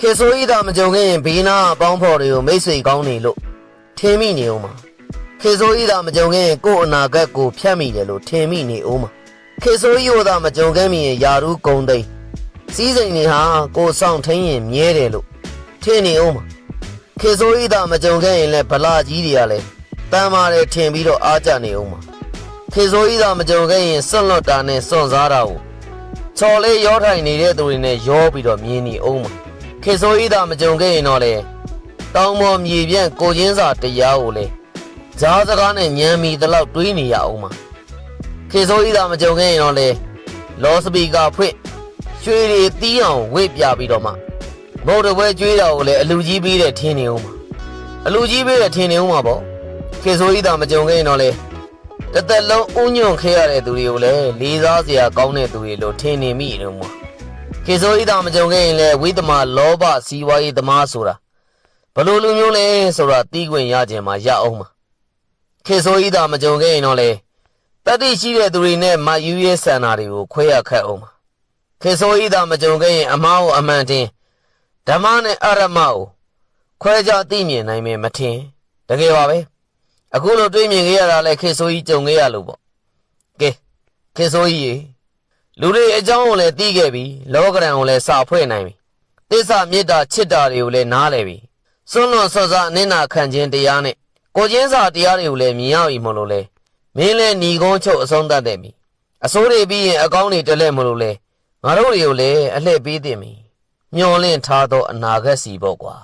ခေဆိုဤသာမကြုံခဲ့ရင်ဘေးနာအပေါင်းဖော်တွေကိုမိတ်ဆွေကောင်းနေလို့ထင်မိနေဦးမှာခေဆိုဤသာမကြုံခဲ့ရင်ကိုယ့်အနာဂတ်ကိုဖျက်မိတယ်လို့ထင်မိနေဦးမှာခေဆိုဤဟိုသာမကြုံခဲ့မိရင်ယာရုဂုံသိမ်းစီးစိမ်တွေဟာကိုယ်ဆောင်ထင်းရင်မြဲတယ်လို့ထင်နေဦးမှာခေဆိုဤသာမကြုံခဲ့ရင်လည်းဗလာကြီးတွေကလည်းတမ်းမာတယ်ထင်ပြီးတော့အားကြနေဦးမှာခေဆိုဤသာမကြုံခဲ့ရင်စွန့်လွတ်တာနဲ့စွန့်စားတာကိုချော်လေးရောထိုင်နေတဲ့သူတွေနဲ့ရောပြီးတော့မြင်နေဦးမှာ ခေဆိုဤသာမကြုံခဲ့ရင်တော့လေတောင်ပေါ်မြေပြန့်ကိုချင်းစာတရားကိုလေဈာစကားနဲ့ညံမီတလောက်တွေးနေရအောင်မှာခေဆိုဤသာမကြုံခဲ့ရင်တော့လေလောစပီကာဖွင့်ရွှေတွေတီးအောင်ဝိတ်ပြပြီးတော့မှမုတ်တပွဲကျွေးတာကိုလေအလူကြီးပေးတဲ့ထင်းနေအောင်မှာအလူကြီးပေးတဲ့ထင်းနေအောင်မှာပေါ့ခေဆိုဤသာမကြုံခဲ့ရင်တော့လေတစ်သက်လုံးဥညွန့်ခဲရတဲ့သူတွေကိုလေလေးစားစရာကောင်းတဲ့သူတွေလို့ထင်နေမိတယ်မှာ ခေဆိုဤသာမကြုံခဲ့ရင်လေဝိသမလောဘစီဝါရေးသမားဆိုတာဘလို့လူမျိုးလဲဆိုတာတီးခွင့်ရခြင်းမှာရအောင်မှာခေဆိုဤသာမကြုံခဲ့ရင်တော့လေတတိရှိတဲ့သူတွေနဲ့မယူရဲဆန္ဒတွေကိုခွဲရခတ်အောင်မှာခေဆိုဤသာမကြုံခဲ့ရင်အမားကိုအမှန်တင်ဓမ္မနဲ့အရမကိုခွဲခြားသိမြင်နိုင်မယ်မထင်တကယ်ပါပဲအခုလိုတွေးမြင်ခဲ့ရတာလဲခေဆိုဤကြုံခဲ့ရလို့ပေါ့ကဲခေဆိုဤရေ လူတွေအကြောင်းကိုလည်းသိခဲ့ပြီလောကရန်ကိုလည်းစာဖွဲ့နိုင်ပြီသစ္စာမေတ္တာချစ်တာတွေကိုလည်းနားလည်ပြီစွန့်လွန်ဆော့စားအနစ်နာခံခြင်းတရားနဲ့ကိုချင်းစာတရားတွေကိုလည်းမြင်ရပြီမလို့လေမင်းလည်းညီကုန်းချုပ်အဆုံးသတ်တယ်ပြီအစိုးတွေပြီးရင်အကောင်းတွေတက်လက်မလို့လေငါတို့တွေကိုလည်းအလှည့်ပေးတင်ပြီမျောလင့်ထားသောအနာဂတ်စီပေါ့ကွာ